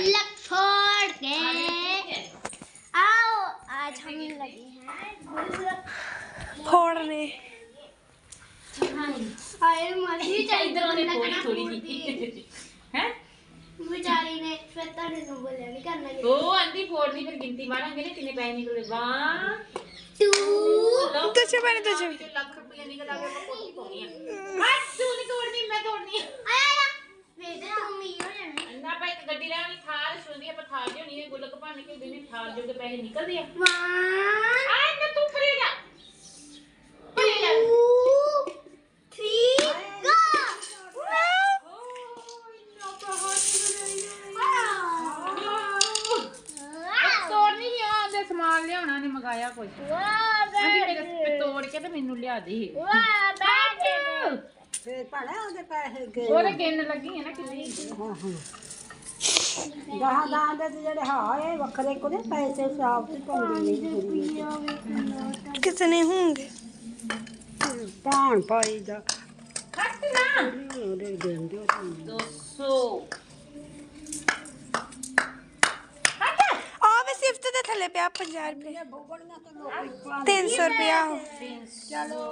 गुल्लक छोड़ के आओ आज हम लगे हैं। गुल्लक फोड़ने आए मजी चाहिए थोड़ी। थोड़ी हैं? बेचारी ने फिर तो बोले अभी नहीं करना ओ आंटी फोड़नी फिर गिनती मारेंगे ना कितने पैसे निकले? 1 2 तो छे बने तो छे लाख रुपया निकल आ गया मैं तोड़नी मैं तोड़नी। ਫੇਰ ਤਾਂ ਉਮੀ ਹੋ ਜਾਣਾ ਨਾ ਭਾਈ ਇੱਕ ਗੱਡੀ ਲੈਣੀ ਥਾਰ ਸੁਣਦੀ ਆਪਾਂ ਥਾਰ ਦੀ ਹੋਣੀ ਹੈ ਗੁੱਲਕ ਭੰਨ ਕੇ ਦਿਨੇ ਥਾਰ ਜੋਗੇ ਪੈਸੇ ਨਿਕਲਦੇ ਆ। One, ਆ ਨਾ ਤੂੰ ਫਰੇ ਜਾ। ਫਰੇ ਜਾ। two, three, go! ਤੋੜ ਨਹੀਂ ਸੀ, ਆਹ ਆਂਦੇ ਸਮਾਨ ਲਿਆਉਣਾ ਨੇ ਮੰਗਾਇਆ ਕੁਝ Wow, ਆਂਦੀ ਮੇਰੇ baby! ਤੋੜ ਕੇ ਤੇ ਮੈਨੂੰ ਲਿਆ ਦੇ। Wow, baby! ਫੇਰ ਭਣਾ ਉਹਦੇ ਪੈਸੇ ਗਏ ਉਹਦੇ ਗਿਣ ਲੱਗੀ ਹੈ ਨਾ ਕਿੰਨੀ ਦਹਾਂ ਦਹਾਂ ਦੇ ਤੇ ਜਿਹੜੇ ਹਾਂ ਇਹ ਵੱਖਰੇ ਕੋਲੇ ਪੈਸੇ ਸਾਫ਼ ਤੇ ਪਾਉਂਦੇ ਨਹੀਂ ਕਿਤਨੇ ਹੋਣਗੇ? ਪਾਣ ਪਾਈ ਦਾ। ਕੱਟ ਨਾ। ਉਹਦੇ ਦਿੰਦੇ 200 ਆ ਵੇ ਸਿਫਤ ਦੇ ਥੱਲੇ ਪਿਆ 50 ਰੁਪਏ। 300 ਰੁਪਿਆ ਹੋ। ਚਲੋ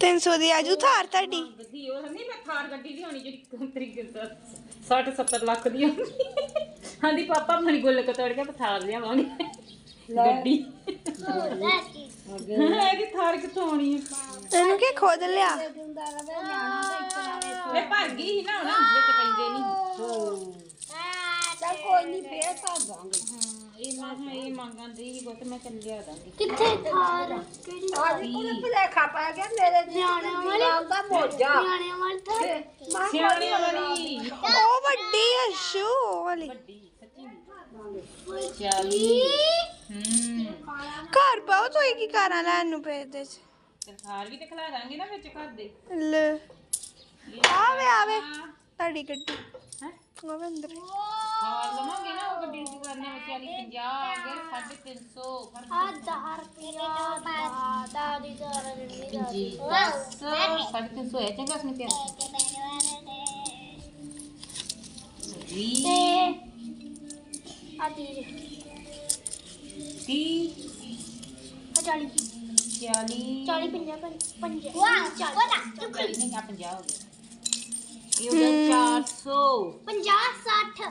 300 ਦੀ ਆਜੂ ਥਾਰ ਤੁਹਾਡੀ? ਗੱਡੀ ਉਹ ਨਹੀਂ ਮੈਂ ਥਾਰ ਗੱਡੀ ਲਿਆਉਣੀ ਜਿਹੜੀ ਤਰੀਕੇ 60 70 ਲੱਖ ਦੀ ਆਉਂਦੀ। ਹਾਂਜੀ ਪਾਪਾ ਮਣੀ ਗੁੱਲ ਕੋ ਤੋੜ ਕੇ ਥਾਰ ਲਿਆਵਾਂਗੇ ਗੱਡੀ ਇਹਦੀ ਥਾਰ ਕਿੱਥੋਂ ਆਉਣੀ ਹੈ ਇਹਨੂੰ ਕੀ ਖੋਦ ਲਿਆ? ਇਹ ਭਰ ਗਈ ਸੀ ਨਾ ਹੁਣ ਵਿੱਚ ਪੈਂਦੇ ਨਹੀਂ। ਚੱਲ ਕੋਈ ਨਹੀਂ ਫੇਰ ਤਾਂ ਦਾਂਗੇ। ਇਹ ਬਹੁਤ ਘਰ ਪਾਓ ਤੋ ਇਹ ਕੀ ਕਾਰਾਂ ਲੈਣ ਨੂੰ ਪੈਦੇ ਚ। ਖਾਰ ਵੀ ਤੇ ਖਲਾ ਦਾਂਗੇ ਨਾ ਵਿੱਚ ਘਰ ਦੇ। ਲੈ। ਆਵੇ ਆਵੇ। ਤੁਹਾਡੀ ਗੱਡੀ। ਹੈ? ਉਹ ਹਾਂ ਲਵਾਂਗੇ ਨਾ ਉਹ ਗੱਡੀ ਦੀ ਕਰਨੇ ਵਿਚਾਰੀ 50 ਆ ਗਏ 350 ਆ 10 ਰੁਪਏ ਦਾ ਪਾਸ ਦਾ ਦੀ ਜ਼ਰਾ ਜੀ। ਦੀ ਬਸ 350 ਹੈ ਚੰਗਾ ਸੁਣ ਕੇ ਜੀ। ਆ ਦੀ ਕੀ? 40 40 40 50 50 ਵਾਹ 40 ਨਹੀਂ 50 ਹੋ ਗਿਆ ਇਹ ਹੋ ਗਿਆ 400 50 60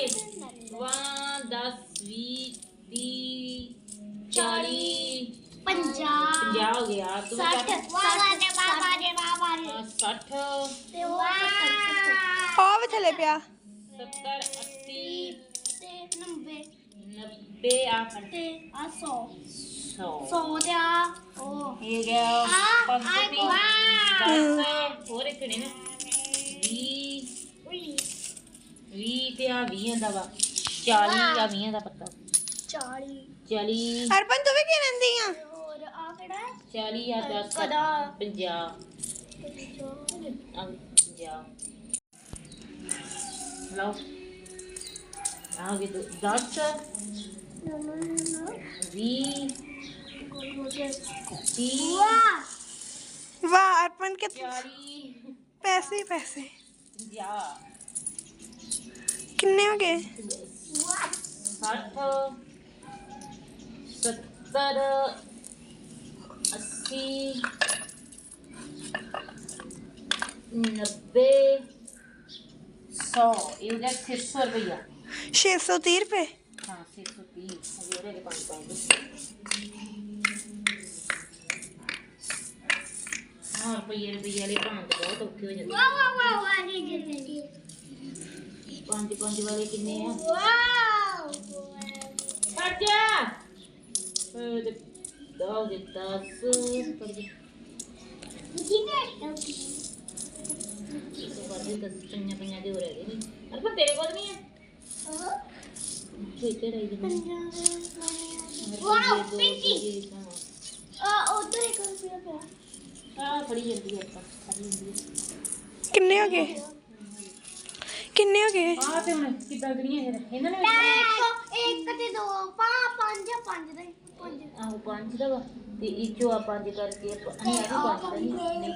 ਚਲੋ ਗਿਣਤੀ ਮਾਰੀਏ 1 10 20 30 40 ਪੰਜਾ 50 ਹੋ ਗਿਆ ਤੂੰ 60 ਬਾਬਾ ਦੇ ਬਾਬਾ ਦੇ ਬਾਬਾ ਦੇ 60 ਤੇ ਉਹ 70 ਆ ਵੀ ਥੱਲੇ ਪਿਆ 70 80 ਤੇ 20 ਤੇ ਆ 20 ਦਾ ਵਾ 40 ਆ 20 ਦਾ ਪੱਤਾ 40 40 ਅਰਪਨ ਤੂੰ ਵੀ ਕੀ ਨੰਦੀ ਆ? ਹੋਰ ਆ ਕਿਹੜਾ ਹੈ? 40 ਆ 10 ਕਦਾ। 50 ਆ 50 ਲਓ। ਆ ਗਏ 10 20 30 ਵਾਹ। ਵਾਹ ਅਰਪਨ ਕੇ 40 ਪੈਸੇ ਹੀ ਪੈਸੇ। 50 ਕਿੰਨੇ ਹੋ ਗਏ 60 70 80 90 100 ਇਹ ਹੋ ਗਿਆ 600 ਰੁਪਇਆ 630 ਰੁਪਏ ਹਾਂ 630 ਅਗੇ ਉਹਦੇ ਪੰਜ ਪੰਜ ਹਾਂ ਰੁਪਈਏ ਰੁਪਈਏ ਵਾਲੇ ਭਾਂ ਤੇ ਬਹੁਤ ਔਖੇ ਹੋ ਜਾਂਦੇ ਵਾਹ ਵਾਹ ਵਾਹ ਵਾਹ ਨਹੀਂ ਜਿੰਦਗੀ ਪੰਜ ਪੰਜ ਵਾਲੇ ਕਿੰਨੇ ਆ ਵਾਓ ਖਰਚਾ ਉਹ ਦੇ ਦੋ ਦੇ 10 ਕਿੰਨੇ ਬਾਅਦ ਦਸ ਪੰਜਾਂ ਪੰਜਾਂ ਦੇ ਹੋ ਰਹੇ ਨੇ ਅਰੇ ਪਰ ਤੇਰੇ ਕੋਲ ਨਹੀਂ ਹੈ ਠੀਕ ਹੈ ਰਹੀ ਜੀ ਵਾਓ ਕਿੰਨੇ ਹੋ ਗਏ? ਆ ਤੇ ਹੁਣ ਕਿੱਦਾਂ ਗੜੀਆਂ ਇਹ ਇਹਨਾਂ ਨੇ ਇੱਕ ਇੱਕ ਤੇ ਦੋ ਪਾ ਪੰਜ ਪੰਜ ਦਾ ਪੰਜ। ਆਹੋ ਪੰਜ ਦਾ ਵਾ। ਤੇ ਇੱਚੋ ਆ ਪੰਜ ਕਰਕੇ ਆਪਾਂ ਆ ਵੀ ਪੰਜ ਦਾ। ਨਹੀਂ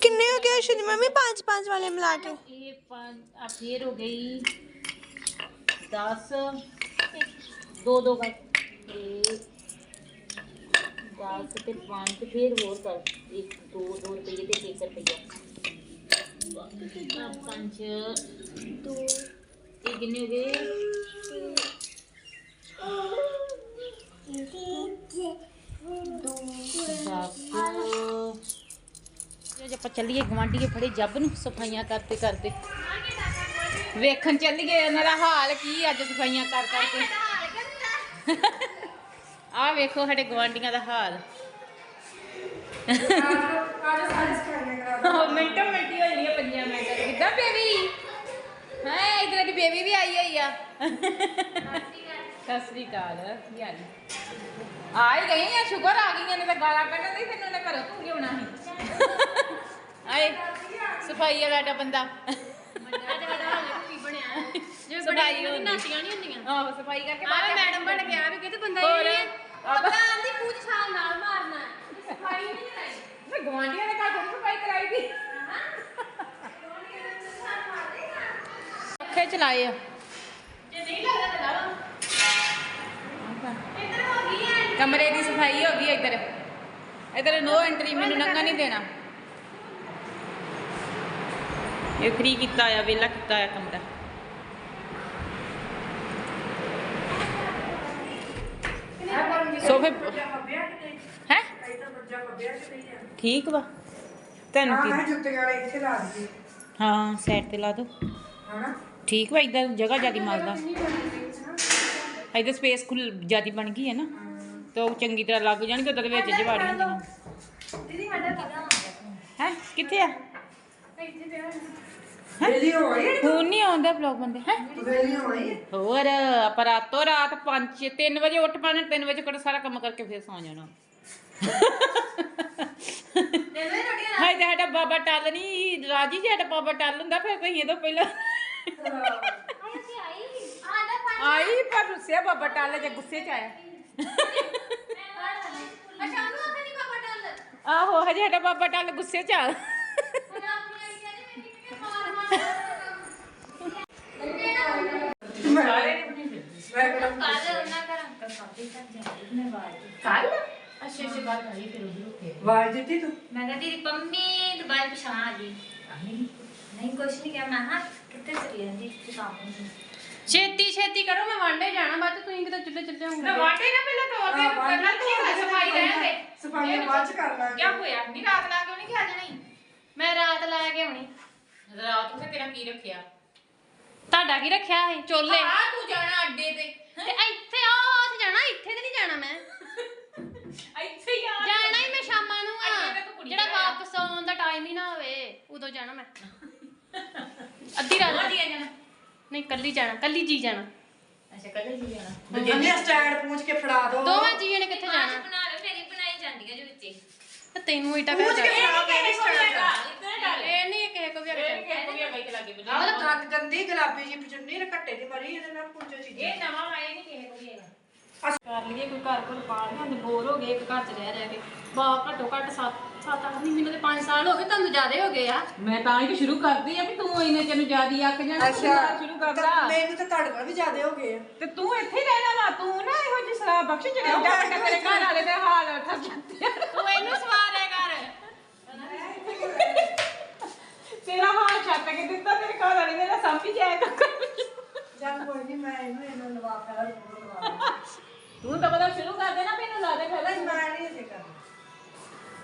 ਕਿੰਨੇ ਹੋ ਗਏ ਅਸ਼ਵਨੀ ਮੰਮੀ? ਪੰਜ ਪੰਜ ਵਾਲੇ ਮਿਲਾ ਕੇ। ਇਹ ਪੰਜ ਆ ਫੇਰ ਹੋ ਗਈ 10 ਦੋ ਦੋ ਕਰ। ਤੇ 10 ਤੇ 5 ਫੇਰ ਹੋਰ ਕਰ। 1 2 2 ਰੁਪਏ ਤੇ 1 ਰੁਪਇਆ ਆ ਪੰਜ ਦੋ ਇਹ ਕਿੰਨੇ ਹੋ ਗਏ ਜੇ ਆਪਾਂ ਚੱਲੀਏ ਗਵਾਂਢੀਏ ਫੜੇ ਜੱਬ ਨੂੰ, ਸਫਾਈਆਂ ਕਰਦੇ ਕਰਦੇ। ਵੇਖਣ ਚੱਲੀਏ ਇਹਨਾਂ ਦਾ ਹਾਲ ਕੀ ਅੱਜ ਸਫਾਈਆਂ ਕਰ ਕਰਕੇ ਆਹ ਵੇਖੋ ਸਾਡੇ ਗਵਾਂਢੀਆਂ ਦਾ ਹਾਲ ਉਹ ਮਿੰਟੋ ਮਿੰਟੀ ਹੋ ਜਾਣੀ ਆ ਪੰਜਾਂ ਕਿੱਦਾਂ ਬੇਬੀ? ਹੈ ਇਧਰ ਦੀ ਬੇਬੀ ਵੀ ਆਈ ਹੋਈ ਆ। ਸਤਿ ਸ੍ਰੀ ਅਕਾਲ। ਕੀ ਹਾਲ? ਹੈ? ਆ ਗਈ ਆ ਸ਼ੁਕਰ ਆ ਗਈਆਂ ਨੇ ਤਾਂ ਗਾਲਾਂ ਕੱਢਣ ਦੀ ਤੈਨੂੰ ਨੇ ਘਰੋਂ ਤੂੰ ਲਿਆਉਣਾ ਸੀ। ਆਏ ਸਫ਼ਾਈ ਵਾਲਾ ਸਾਡਾ ਬੰਦਾ। ਸਫ਼ਾਈ ਹੁੰਦੀ ਨਾਟੀਆਂ ਨਹੀਂ ਹੁੰਦੀਆਂ ਆਹੋ ਸਫ਼ਾਈ ਕਰਕੇ ਆਹ ਮੈਡਮ ਬਣ ਗਿਆ ਵੀ ਕਿਤੇ ਬੰਦਾ ਹੋਰ? ਹੀ। ਪਤਾ ਆਂਦੀ ਪੂਛ ਛਾਲ ਨਾਲ ਮਾਰਨਾ ਸਫ਼ਾਈ ਨਹੀਂ ਕਰਾਈ। ਮੈਂ ਗਵਾਂਢੀਆਂ ਦੇ ਘਰ ਥੋੜੀ ਸਫ਼ਾਈ ਕਰਾਈ ਦੀ ਅੱਖੇ ਚਲਾਏ ਆ। ਜੇ ਨਹੀਂ ਲੱਗਦਾ ਤਾਂ ਲਾ ਇੱਧਰ ਹੋ ਗਈ ਐ ਕਮਰੇ ਦੀ ਸਫ਼ਾਈ ਹੋ ਗਈ ਇੱਧਰ। ਇੱਧਰ ਨੋ ਐਂਟਰੀ ਮੈਨੂੰ ਨੰਗਾ ਨਹੀਂ ਦੇਣਾ। ਇਹ ਫ੍ਰੀ ਕੀਤਾ ਆ ਵੇਲਾ ਕੀਤਾ ਆ ਕਮਰਾ ਸੋਫੇ ਹੈ? ਠੀਕ ਵਾ। ਤੈਨੂੰ ਕੀ ਮੈਂ ਜੁੱਤੇ ਵਾਲੇ ਇੱਥੇ ਲਾ ਦਈਏ ਹਾਂ ਸਾਈਡ ਤੇ ਲਾ ਦੋ। ਹਨਾ? ਠੀਕ ਵਾ ਇਦਾਂ ਜਗ੍ਹਾ ਜਿਆਦੀ ਮਾਰਦਾ। ਇਧਰ ਸਪੇਸ ਖੁੱਲ ਜਿਆਦੀ ਬਣ ਗਈ ਹੈ ਨਾ ਤੇ ਉਹ ਚੰਗੀ ਤਰ੍ਹਾਂ ਲੱਗ ਜਾਣਗੇ ਉਧਰ ਵਿੱਚ ਜਵਾੜੀ ਹੁੰਦੀਆਂ ਦੀਦੀ ਸਾਡਾ ਕਿਦਾਂ ਹੈ ਕਿੱਥੇ ਆ? ਵੇਲੀ ਹੋਈ ਨਹੀਂ ਆਉਂਦਾ ਬਲੌਗ ਬੰਦੇ ਹੈ? ਵੇਲੀ ਹੋਈ ਹੋਰ ਆਪਾਂ ਰਾਤੋਂ ਰਾਤ 5 3 ਵਜੇ ਉੱਠ ਪੈਣਾ 3 ਵਜੇ ਕੋਲ ਸਾਰਾ ਕੰਮ ਕਰਕੇ ਫਿਰ ਸੌ ਜਾਣਾ। ਹਾਏ ਤੇ ਸਾਡਾ ਬਾਬਾ ਟੱਲ ਨਹੀਂ ਰਾਜੀ ਜੇ ਸਾਡਾ ਬਾਬਾ ਟੱਲ ਹੁੰਦਾ ਫਿਰ ਤੁਸੀਂ ਇਹਦੋਂ ਪਹਿਲਾਂ ਆਈ ਸੀ ਆਈ ਆਦਾ ਪੰਜ ਆਈ ਪਰ ਰੁੱਸਿਆ ਬਾਬਾ ਟੱਲ ਜੇ ਗੁੱਸੇ ਚ ਆਇਆ ਅੱਛਾ ਉਹਨੂੰ ਆਖੇ ਨਹੀਂ ਪਾਪਾ ਡਾਲ ਆਹੋ ਹਜੇ ਸਾਡਾ ਬਾਬਾ ਟੱਲ ਗੁੱਸੇ ਚ ਆ। ਅੱਛਾ ਅੱਛਾ ਬਾਤ ਆਈ ਫਿਰ ਉਧਰ ਰੁਕੇ ਵਾਜ ਦਿੱਤੀ ਤੂੰ? ਮੈਂ ਕਿਹਾ ਦੀਦੀ ਪੰਮੀ ਦੁਬਾਰਾ ਪਛਾਣ ਆ ਗਈ। ਨਹੀਂ ਕੁਛ ਨਹੀਂ ਕਿਹਾ। ਮੈਂ ਹਾਂ ਕਿੱਥੇ ਚਲੀ ਜਾਂਦੀ? ਕਿਤੇ ਕੰਮ ਨਹੀਂ ਛੇਤੀ ਛੇਤੀ ਕਰੋ ਮੈਂ ਵਾਂਡੇ ਜਾਣਾ ਬਾਅਦ ਚ ਤੁਸੀਂ ਕਿਤੇ ਚੁੱਲੇ ਚੱਲੇ ਹੋਗੇ ਨਾ ਵਾਟੇ ਨਾ ਪਹਿਲਾਂ ਤੋੜ ਦੇ ਪਹਿਲਾਂ ਤੂੰ ਸਫ਼ਾਈ ਰਹਿਣ ਦੇ। ਸਫ਼ਾਈ ਬਾਅਦ ਚ ਕਰ ਲਾਂਗੇ। ਕੀ ਹੋਇਆ? ਨਹੀਂ ਰਾਤ ਲਾ ਕਿਉਂ ਨਹੀਂ ਖਿਆ ਜਣੀ? ਮੈਂ ਰਾਤ ਲਾ ਕੇ ਆਉਣੀ। ਰਾਤ ਨੂੰ ਤੇਰਾ ਕੀ ਰੱਖਿਆ? ਤੁਹਾਡਾ ਕੀ ਰੱਖਿਆ ਹੈ ਚੋਲੇ? ਆ ਤੂੰ ਜਾਣਾ ਅੱਡੇ ਤੇ। ਤੇ ਇੱਥੇ ਆ ਉੱਥੇ ਜਾਣਾ ਇੱਥੇ ਤੇ ਨਹੀਂ ਜਾਣਾ ਮੈਂ। ਇੱਥੇ ਹੀ ਆ। ਜਾਣਾ ਹੀ ਮੈਂ ਸ਼ਾਮਾਂ ਨੂੰ ਤਾਂ ਆ ਕੁੜੀ ਜਿਹੜਾ ਦਾ ਆ। ਵਾਪਸ ਆਉਣ ਦਾ ਟਾਈਮ ਹੀ ਨਾ ਹੋਵੇ ਉਦੋਂ ਜਾਣਾ ਮੈਂ। ਅੱਧੀ ਰਾਤ ਵਧੀਆ ਜਾਣਾ। ਨਹੀਂ ਕੱਲੀ ਜਾਣਾ ਕੱਲੀ ਜੀ ਜਾਣਾ। ਅੱਛਾ ਕਦੇ ਜੀ ਜਾਣਾ। ਜਿੰਨੇ ਸਟੈਂਡ ਪੂੰਝ ਕੇ ਫੜਾ ਦੋ। ਦੋਵੇਂ ਜੀਆਂ ਨੇ ਕਿੱਥੇ ਜਾਣਾ? ਬਣਾ ਲਓ ਮੇਰੀ ਬਣਾਈ ਜਾਂਦੀਆਂ ਜੋ ਵਿੱਚੇ ਤੇ ਤੈਨੂੰ ਇਟਾ ਪੂੰਝ ਕਰ ਕੇ ਫੜਾ ਕੇ ਸਟੈਂਡ ਇਹ ਨਹੀਂ ਕਿਸੇ ਕੋ ਵੀ ਇਹ ਅਗਰ ਕਿ ਕੋਈ ਬਾਈਕ ਲਾਗੇ ਬਜਾ ਆਹ ਗੰਦ ਗੰਦੀ ਗੁਲਾਬੀ ਜੀ ਚੁੰਨੀ ਨੇ ਘੱਟੇ ਦੀ ਮਰੀ ਇਹਦੇ ਨਾਲ ਪੂੰਝੋ ਚੀਜ਼ਾਂ। ਇਹ ਨਵਾਂ ਆਇਆ ਨਹੀਂ ਕਿਸੇ ਕੋਈ ਹੈਗਾ। ਕਰ ਲਈਏ ਕੋਈ ਘਰ ਕੋਲ ਪਾ ਲਿਆ ਤੇ ਬੋਰ ਹੋ ਗਏ ਇੱਕ ਘਰ ਚ ਰਹਿ ਰਹਿ ਕੇ। ਬਾ ਘੱਟੋ ਘੱਟ 7 7 8 ਮਹੀਨੇ ਤੇ 5 ਸਾਲ ਹੋ ਗਏ ਤੁਹਾਨੂੰ ਜ਼ਿਆਦੇ ਹੋ ਗਏ ਆ। ਮੈਂ ਤਾਂ ਹੀ ਸ਼ੁਰੂ ਕਰਦੀ ਆ ਵੀ ਤੂੰ ਇਹਨੇ ਤੈਨੂੰ ਜਿਆਦੀ ਅੱਕ ਜਾਣਾ ਤੂੰ ਨਾਲ ਸ਼ੁਰੂ ਤਾਂ ਕਰਦਾ ਮੈਨੂੰ ਤਾਂ ਤੁਹਾਡੇ ਨਾਲ ਵੀ ਜ਼ਿਆਦੇ ਹੋ ਗਏ ਆ। ਤੇ ਤੂੰ ਇੱਥੇ ਹੀ ਰਹਿਣਾ ਵਾ ਤੂੰ ਨਾ ਇਹੋ ਜਿਹੀ ਸ਼ਰਾਬ ਬਖਸ਼ ਜਿਹੜੇ ਏਡਾ ਵੱਡਾ ਤੇਰੇ ਘਰ ਵਾਲੇ ਦੇ ਹਾਲ ਠੱਗ ਜਾਂਦੇ ਆ। ਤੂੰ ਇਹਨੂੰ ਸਵਾਰਿਆ ਕਰ ਤੇਰਾ ਹਾਲ ਛੱਡ ਕੇ ਦਿੱਤਾ ਤੇਰੇ ਘਰ ਵਾਲੇ ਨੇ ਨਾ ਸਾਂਭੀ ਜਾਇਆ ਕਰ। ਚੱਲ ਕੋਈ ਨਹੀਂ ਮੈਂ ਇਹਨੂੰ ਇਹਨਾਂ ਲਵਾ ਕੇ ਲਵਾ। ਤੂੰ ਤਾਂ ਪਤਾ ਸ਼ੁਰੂ ਕਰ ਦੇ ਨਾ ਮੈਨੂੰ ਲਾ ਦੇ ਪਹਿਲਾਂ। ਮੈਂ ਨਹੀਂ ਇਹ ਕਰਨਾ ਕਰੋ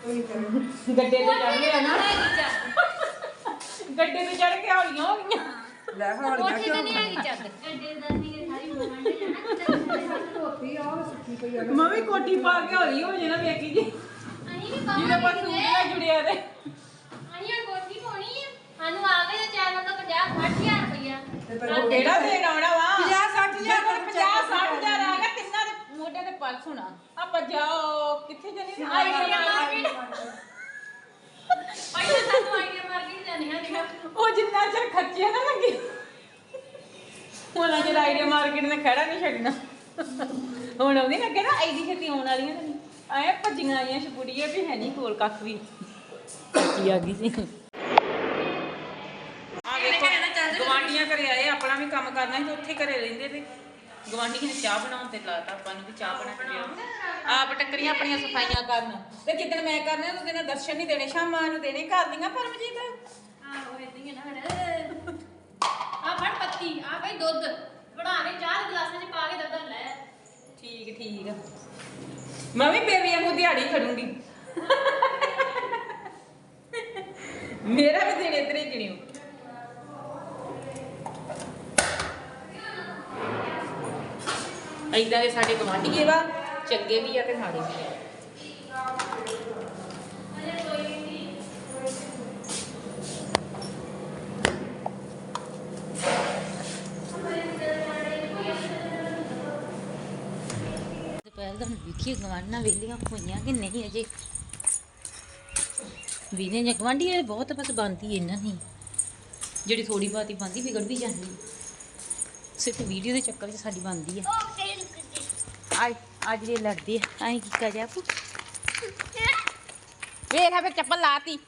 ਗੱਡੇ ਤੇ ਚੜ ਗਿਆ ਨਾ। ਗੱਡੇ ਤੇ ਚੜ ਕੇ ਹੌਲੀਆਂ ਹੋ ਗਈਆਂ। ਲੈ ਹੌਲੀਆਂ ਤੇ ਨਹੀਂ ਹੈਗੀ ਚੱਦ ਗੱਡੇ ਦਾ ਨਹੀਂ ਸਾਰੀ ਮੰਡੇ ਆ ਆ। ਮੈਂ ਵੀ ਕੋਟੀ ਪਾ ਕੇ ਹੌਲੀ ਹੋ ਜਾਣਾ ਵੇਖੀ ਜੀ। ਜਿਹਦੇ ਪਰ ਸੂਟ ਨਾਲ ਜੁੜਿਆ ਦੇ ਅਹੀਂ ਕੋਠੀ ਪਾਉਣੀ ਸਾਨੂੰ ਆ ਗਏ ਚੈਨਲ ਤੋਂ 50 60000 ਰੁਪਇਆ ਉਹ ਕਿਹੜਾ ਦੇਣ ਆਉਣਾ ਵਾ? 50 60 ਹਜ਼ਾਰ ਜਦੋਂ 50 60000 ਆ ਗਿਆ ਤਿੰਨਾਂ ਦੇ ਮੋਢੇ ਤੇ ਪਰਸ ਹੋਣਾ। ਆਪਾਂ ਜਾਓ ਕਿੱਥੇ ਜਣੀ ਆਈਡੀਆ ਮਾਰਕੀਟ ਪਹਿਲਾਂ ਸਾਨੂੰ ਆਈਡੀਆ ਮਾਰਕੀਟ ਜਾਣੀਆਂ ਦੀਆਂ ਉਹ ਜਿੰਨਾ ਚਿਰ ਖਰਚੇ ਨਾ ਲੱਗੇ। ਉਹਨਾਂ ਚਿਰ ਆਈਡੀਆ ਮਾਰਕੀਟ ਨੇ ਖੜਾ ਨਹੀਂ ਛੱਡਣਾ। ਹੁਣ ਲੱਗੇ ਨਾ ਐਡੀ ਛੇਤੀ ਆਉਣ ਵਾਲੀਆਂ ਨੇ। ਆਏ ਭੱਜੀਆਂ ਆਈਆਂ ਛਪੁੜੀਆਂ ਵੀ ਹੈ ਨਹੀਂ ਕੋਲ ਕੱਖ ਵੀ। ਕੀ ਆ ਗਈ ਸੀ? ਆ ਵੇਖੋ ਗਵਾਂਡੀਆਂ ਘਰੇ ਆਏ ਆਪਣਾ ਵੀ ਕੰਮ ਕਰਨਾ ਸੀ ਉੱਥੇ ਘਰੇ ਰਹਿੰਦੇ ਤੇ। ਗਵਾਂਢੀਆਂ ਨੇ ਚਾਹ ਬਣਾਉਣ ਤੇ ਲਾਤਾ ਆਪਾਂ ਨੂੰ ਵੀ ਚਾਹ ਬਣਾ ਕੇ ਦਿਓ ਆਪ ਟੱਕਰੀਆਂ ਆਪਣੀਆਂ ਸਫਾਈਆਂ ਕਰਨ। ਤੇ ਜਿੱਦਣ ਮੈਂ ਕਰਨੇ ਉਹਦੇ ਨਾਲ ਦਰਸ਼ਨ ਨਹੀਂ ਦੇਣੇ ਸ਼ਾਮਾਂ ਨੂੰ ਦੇਣੇ ਘਰ ਦੀਆਂ ਪਰਮਜੀਤ? ਆਹੋ ਇਦਾਂ ਹੀ ਨਾ ਆ ਫੜ ਪੱਤੀ ਆ ਬਈ ਦੁੱਧ। ਬਣਾ ਕੇ ਚਾਹ ਦੇ ਗਲਾਸਾਂ 'ਚ ਪਾ ਕੇ ਦੁੱਧ ਲੈ। ਠੀਕ ਠੀਕ। ਮੈਂ ਵੀ ਦਿਹਾੜੀ ਖੜੂੰਗੀ। ਮੇਰਾ ਵੀ ਦਿਨ ਇਤਰੇ ਗਿਣਿਓ। ਏਦਾਂ ਦੇ ਸਾਡੇ ਗਵਾਂਢੀਏ ਵਾ ਚੰਗੇ ਵੀ ਆ ਤੇ ਮਾੜੇ ਵੀ ਆ। ਦੁਪਹਿਰ ਦਾ ਹੁਣ ਵੇਖੀਏ ਗਵਾਂਢਣਾ ਵੇਲੀਆਂ ਹੋਈਆਂ ਕਿ ਨਹੀਂ ਅਜੇ। ਵੀਨੇ ਜਾਂ ਗਵਾਂਢੀ ਬਹੁਤ ਬਸ ਬੰਦੀ ਇਹਨਾਂ ਦੀ। ਜਿਹੜੀ ਥੋੜੀ ਬਾਤੀ ਬੰਦੀ ਵਿਗੜ ਵੀ ਜਾਂਦੀ। ਸਿਰਫ ਵੀਡੀਓ ਦੇ ਚੱਕਰ 'ਚ ਸਾਡੀ ਬੰਦੀ ਆ। ਅੱਜ ਅੱਜ ਲੜਦੀ ਆ। ਐਂ ਕੀ ਕਰ ਜਾ ਪੂ ਵੇਖ ਆ ਫਿਰ ਚੱਪਲ ਲਾਤੀ।